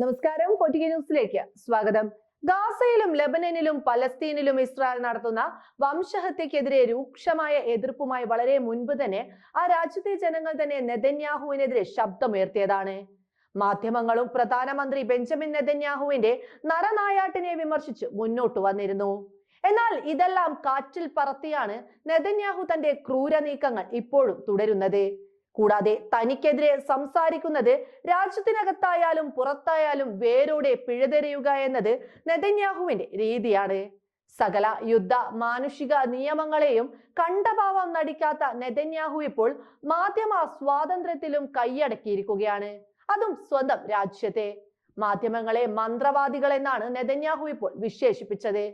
നമസ്കാരം പൊറ്റിക ന്യൂസിലേക്ക് സ്വാഗതം. ഗാസയിലും ലബനനിലും പലസ്തീനിലും ഇസ്രായേൽ നടത്തുന്ന വംശഹത്യക്കെതിരെ രൂക്ഷമായ എതിർപ്പുമായി വളരെ മുൻപ് തന്നെ ആ രാജ്യത്തെ ജനങ്ങൾ തന്നെ നെതന്യാഹുവിനെതിരെ ശബ്ദമുയർത്തിയതാണ്. മാധ്യമങ്ങളും പ്രധാനമന്ത്രി ബെഞ്ചമിൻ നെതന്യാഹുവിന്റെ നരനായാട്ടിനെ വിമർശിച്ച് മുന്നോട്ട് വന്നിരുന്നു. എന്നാൽ ഇതെല്ലാം കാറ്റിൽ പറത്തിയാണ് നെതന്യാഹു തന്റെ ക്രൂര നീക്കങ്ങൾ ഇപ്പോഴും തുടരുന്നത്. കൂടാതെ തനിക്കെതിരെ സംസാരിക്കുന്നത് രാജ്യത്തിനകത്തായാലും പുറത്തായാലും വേരോടെ പിഴുതെറിയുക എന്നത് നെതന്യാഹുവിന്റെ രീതിയാണ്. സകല യുദ്ധ മാനുഷിക നിയമങ്ങളെയും കണ്ടഭാവം നടിക്കാത്ത നെതന്യാഹു ഇപ്പോൾ മാധ്യമ സ്വാതന്ത്ര്യത്തിലും കൈയടക്കിയിരിക്കുകയാണ്. അതും സ്വന്തം രാജ്യത്തെ. മാധ്യമങ്ങളെ മന്ത്രവാദികൾ എന്നാണ് നെതന്യാഹു ഇപ്പോൾ വിശേഷിപ്പിച്ചത്.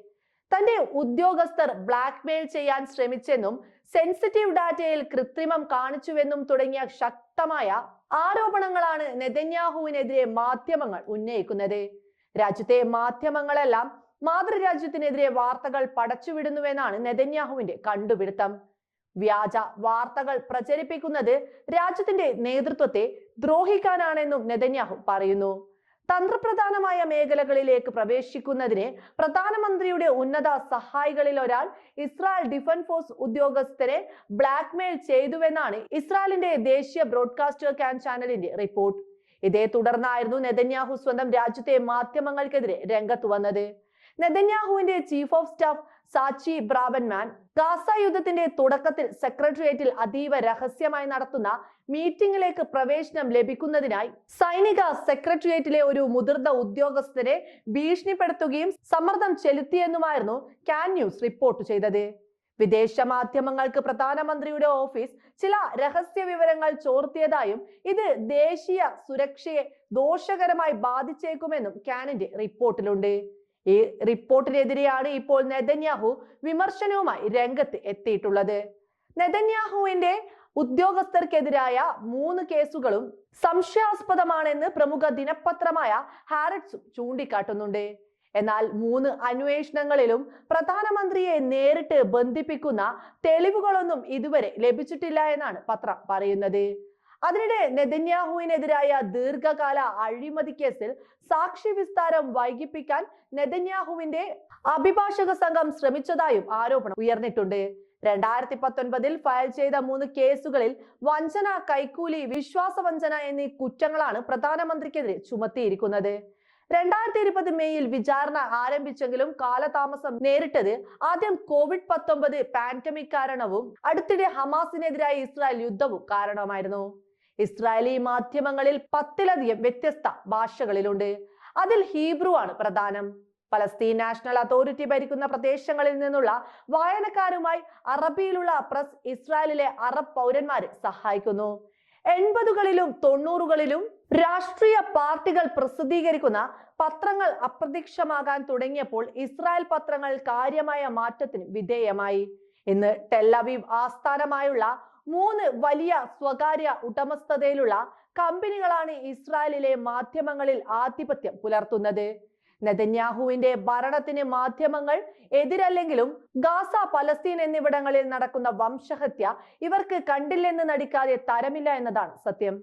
തന്റെ ഉദ്യോഗസ്ഥർ ബ്ലാക്ക്മെയിൽ ചെയ്യാൻ ശ്രമിച്ചെന്നും സെൻസിറ്റീവ് ഡാറ്റയിൽ കൃത്രിമം കാണിച്ചുവെന്നും തുടങ്ങിയ ശക്തമായ ആരോപണങ്ങളാണ് നെതന്യാഹുവിനെതിരെ മാധ്യമങ്ങൾ ഉന്നയിക്കുന്നത്. രാജ്യത്തെ മാധ്യമങ്ങളെല്ലാം മാതൃരാജ്യത്തിനെതിരെ വാർത്തകൾ പടച്ചുവിടുന്നുവെന്നാണ് നെതന്യാഹുവിന്റെ കണ്ടുപിടുത്തം. വ്യാജ വാർത്തകൾ പ്രചരിപ്പിക്കുന്നത് രാജ്യത്തിന്റെ നേതൃത്വത്തെ ദ്രോഹിക്കാനാണെന്നും നെതന്യാഹു പറയുന്നു. തന്ത്രപ്രധാനമായ മേഖലകളിലേക്ക് പ്രവേശിക്കുന്നതിന് പ്രധാനമന്ത്രിയുടെ ഉന്നത സഹായികളിൽ ഒരാൾ ഇസ്രായേൽ ഡിഫൻസ് ഫോഴ്സ് ഉദ്യോഗസ്ഥരെ ബ്ലാക്ക്മെയിൽ ചെയ്തുവെന്നാണ് ഇസ്രായേലിന്റെ ദേശീയ ബ്രോഡ്കാസ്റ്റർ ക്യാൻ ചാനലിന്റെ റിപ്പോർട്ട് ഇതേ തുടർന്നായിരുന്നു നെതന്യാഹു സ്വന്തം രാജ്യത്തെ മാധ്യമങ്ങൾക്കെതിരെ രംഗത്ത് വന്നത്. നെതന്യാഹുവിന്റെ chief of staff Tzachi Braverman Gaza യുദ്ധത്തിന്റെ തുടക്കത്തിൽ സെക്രട്ടേറിയറ്റിൽ അതീവ രഹസ്യമായി നടത്തുന്ന മീറ്റിംഗിലേക്ക് പ്രവേശനം ലഭിക്കുന്നതിനായി സൈനിക സെക്രട്ടേറിയറ്റിലെ ഒരു മുതിർന്ന ഉദ്യോഗസ്ഥരെ ഭീഷണിപ്പെടുത്തുകയും സമ്മർദ്ദം ചെലുത്തിയെന്നുമായിരുന്നു ക്യാൻ ന്യൂസ് റിപ്പോർട്ട് ചെയ്തത്. വിദേശ മാധ്യമങ്ങൾക്ക് പ്രധാനമന്ത്രിയുടെ ഓഫീസ് ചില രഹസ്യ വിവരങ്ങൾ ചോർത്തിയതായും ഇത് ദേശീയ സുരക്ഷയെ ദോഷകരമായി ബാധിച്ചേക്കുമെന്നും ക്യാനിന്റെ റിപ്പോർട്ടിലുണ്ട്. ഈ റിപ്പോർട്ടിനെതിരെയാണ് ഇപ്പോൾ നെതന്യാഹു വിമർശനവുമായി രംഗത്ത് എത്തിയിട്ടുള്ളത്. നെതന്യാഹുവിന്റെ ഉദ്യോഗസ്ഥർക്കെതിരായ മൂന്ന് കേസുകളും സംശയാസ്പദമാണെന്ന് പ്രമുഖ ദിനപത്രമായ ഹാരറ്റ്സും ചൂണ്ടിക്കാട്ടുന്നുണ്ട്. എന്നാൽ മൂന്ന് അന്വേഷണങ്ങളിലും പ്രധാനമന്ത്രിയെ നേരിട്ട് ബന്ധിപ്പിക്കുന്ന തെളിവുകളൊന്നും ഇതുവരെ ലഭിച്ചിട്ടില്ല എന്നാണ് പത്രം പറയുന്നത്. അതിനിടെ നെതന്യാഹുവിനെതിരായ ദീർഘകാല അഴിമതി കേസിൽ സാക്ഷി വിസ്താരം വൈകിപ്പിക്കാൻ നെതന്യാഹുവിന്റെ അഭിഭാഷക സംഘം ശ്രമിച്ചതായും ആരോപണം ഉയർന്നിട്ടുണ്ട്. രണ്ടായിരത്തി പത്തൊൻപതിൽ ഫയൽ ചെയ്ത മൂന്ന് കേസുകളിൽ വഞ്ചന കൈക്കൂലി വിശ്വാസവഞ്ചന എന്നീ കുറ്റങ്ങളാണ് പ്രധാനമന്ത്രിക്കെതിരെ ചുമത്തിയിരിക്കുന്നത്. രണ്ടായിരത്തി ഇരുപത് മെയ്യിൽ വിചാരണ ആരംഭിച്ചെങ്കിലും കാലതാമസം നേരിട്ടത് ആദ്യം കോവിഡ് പത്തൊമ്പത് പാൻഡമിക് കാരണവും അടുത്തിടെ ഹമാസിനെതിരായ ഇസ്രായേൽ യുദ്ധവും കാരണമായിരുന്നു. ഇസ്രായേലി മാധ്യമങ്ങളിൽ പത്തിലധികം വ്യത്യസ്ത ഭാഷകളിലുണ്ട്. അതിൽ ഹീബ്രു ആണ് പ്രധാനം. പലസ്തീൻ നാഷണൽ അതോറിറ്റി ഭരിക്കുന്ന പ്രദേശങ്ങളിൽ നിന്നുള്ള വായനക്കാരുമായി അറബിയിലുള്ള പ്രസ് ഇസ്രായേലിലെ അറബ് പൗരന്മാരെ സഹായിക്കുന്നു. എൺപതുകളിലും തൊണ്ണൂറുകളിലും രാഷ്ട്രീയ പാർട്ടികൾ പ്രസിദ്ധീകരിക്കുന്ന പത്രങ്ങൾ അപ്രത്യക്ഷമാകാൻ തുടങ്ങിയപ്പോൾ ഇസ്രായേൽ പത്രങ്ങൾ കാര്യമായ മാറ്റത്തിന് വിധേയമായി. ഇന്ന് ടെല്ലവീവ് ആസ്ഥാനമായുള്ള മൂന്ന് വലിയ സ്വകാര്യ ഉടമസ്ഥതയിലുള്ള കമ്പനികളാണ് ഇസ്രായേലിലെ മാധ്യമങ്ങളിൽ ആധിപത്യം പുലർത്തുന്നത്. നെതന്യാഹുവിന്റെ ഭരണത്തിന് മാധ്യമങ്ങൾ എതിരല്ലെങ്കിലും ഗാസ പലസ്തീൻ എന്നിവിടങ്ങളിൽ നടക്കുന്ന വംശഹത്യ ഇവർക്ക് കണ്ടില്ലെന്ന് നടിക്കാതെ തരമില്ല എന്നതാണ് സത്യം.